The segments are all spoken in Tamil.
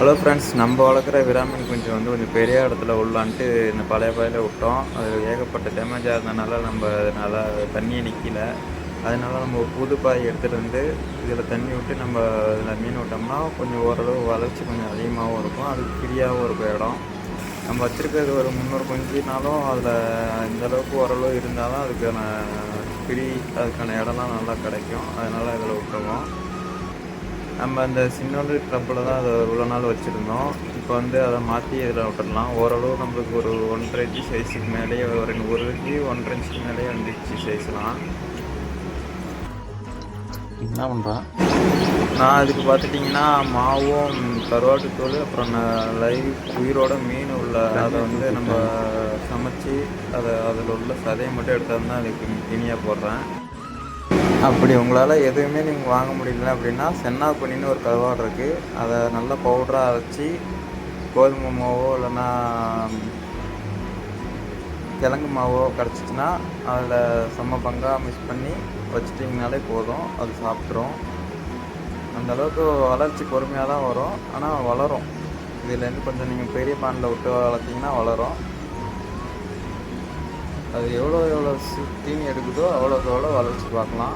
ஹலோ ஃப்ரெண்ட்ஸ் நம்ம வளர்க்குற விராமின் குஞ்சு வந்து கொஞ்சம் பெரிய இடத்துல உள்ளான்ட்டு இந்த பழைய பழையில விட்டோம். அது ஏகப்பட்ட டேமேஜாக இருந்தனால நம்ம நல்லா தண்ணியை நிற்கல அதனால நம்ம புது பாய் எடுத்துகிட்டு வந்து இதில் தண்ணி விட்டு நம்ம இதில் மீன் விட்டோம்னா கொஞ்சம் ஓரளவு வளர்ச்சி கொஞ்சம் அதிகமாகவும் இருக்கும். அது ஃப்ரீயாகவும் இருக்கும் இடம். நம்ம வச்சுருக்கிறது ஒரு முந்நூறு குஞ்சினாலும் அதில் இந்தளவுக்கு ஓரளவு ஓரளவு தான் அதுக்கான ஃப்ரீ அதுக்கான இடம்லாம் நல்லா கிடைக்கும். அதனால் இதில் விட்டுருவோம். நம்ம அந்த சின்னோண்டு ட்ரப்பில் தான் அதை இவ்வளோ நாள் வச்சுருந்தோம். இப்போ வந்து அதை மாற்றி இதில் விட்டுடலாம். ஓரளவு நம்மளுக்கு ஒரு ஒன்றரை இன்ச்சு சைஸுக்கு மேலேயே ஒரு ரெண்டு ஒரு இன்ச்சு ஒன்றரை இன்ச்சுக்கு மேலேயே வந்துச்சு சைஸ்லாம் என்ன பண்ணுறான் நான் அதுக்கு பார்த்துட்டிங்கன்னா மாவும் கருவாட்டு தூள் அப்புறம் நான் லைவ் உயிரோட மீன் உள்ள அதை வந்து நம்ம சமைச்சு அதை அதில் உள்ள சதையை மட்டும் எடுத்தால் தான் அதுக்கு இனியாக போடுறேன். அப்படி உங்களால் எதுவுமே நீங்கள் வாங்க முடியல அப்படின்னா சென்னாப்பண்ணின்னு ஒரு கருவாடு இருக்குது அதை நல்லா பவுடராக அரைச்சி கோதுமை மாவோ இல்லைன்னா கிழங்கு மாவோ கிடச்சிச்சின்னா அதில் செம்ம பங்காக மிக்ஸ் பண்ணி வச்சிட்டிங்கனாலே போதும். அது சாப்பிட்ரும் அந்த அளவுக்கு வளர்ச்சி பொறுமையாக தான் வரும். ஆனால் வளரும். இதுலேருந்து கொஞ்சம் நீங்கள் பெரிய பானில் விட்டு வளர்த்திங்கன்னா வளரும். அது எவ்வளோ எவ்வளோ சி- தீனி எடுக்குதோ அவ்வளோக்கு எவ்வளோ வளர்ச்சி பார்க்கலாம்.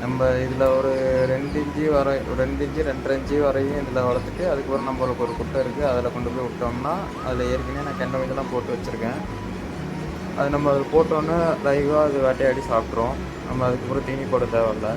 நம்ம இதில் ஒரு ரெண்டு இன்ச்சு வரை ரெண்டு இன்ச்சு ரெண்டரை இன்ச்சு வரையும் இதில் வளர்த்துட்டு அதுக்கப்புறம் நம்மளுக்கு ஒரு குட்டை இருக்குது அதில் கொண்டு போய் விட்டோம்னா அதில் ஏற்கனவே நான் கெண்டை மீன்லாம் போட்டு வச்சுருக்கேன். அது நம்ம அது போட்டோன்னே லைவாக அது வேட்டையாடி சாப்பிட்றோம். நம்ம அதுக்கப்புறம் தீனி போட தேவையில்லை.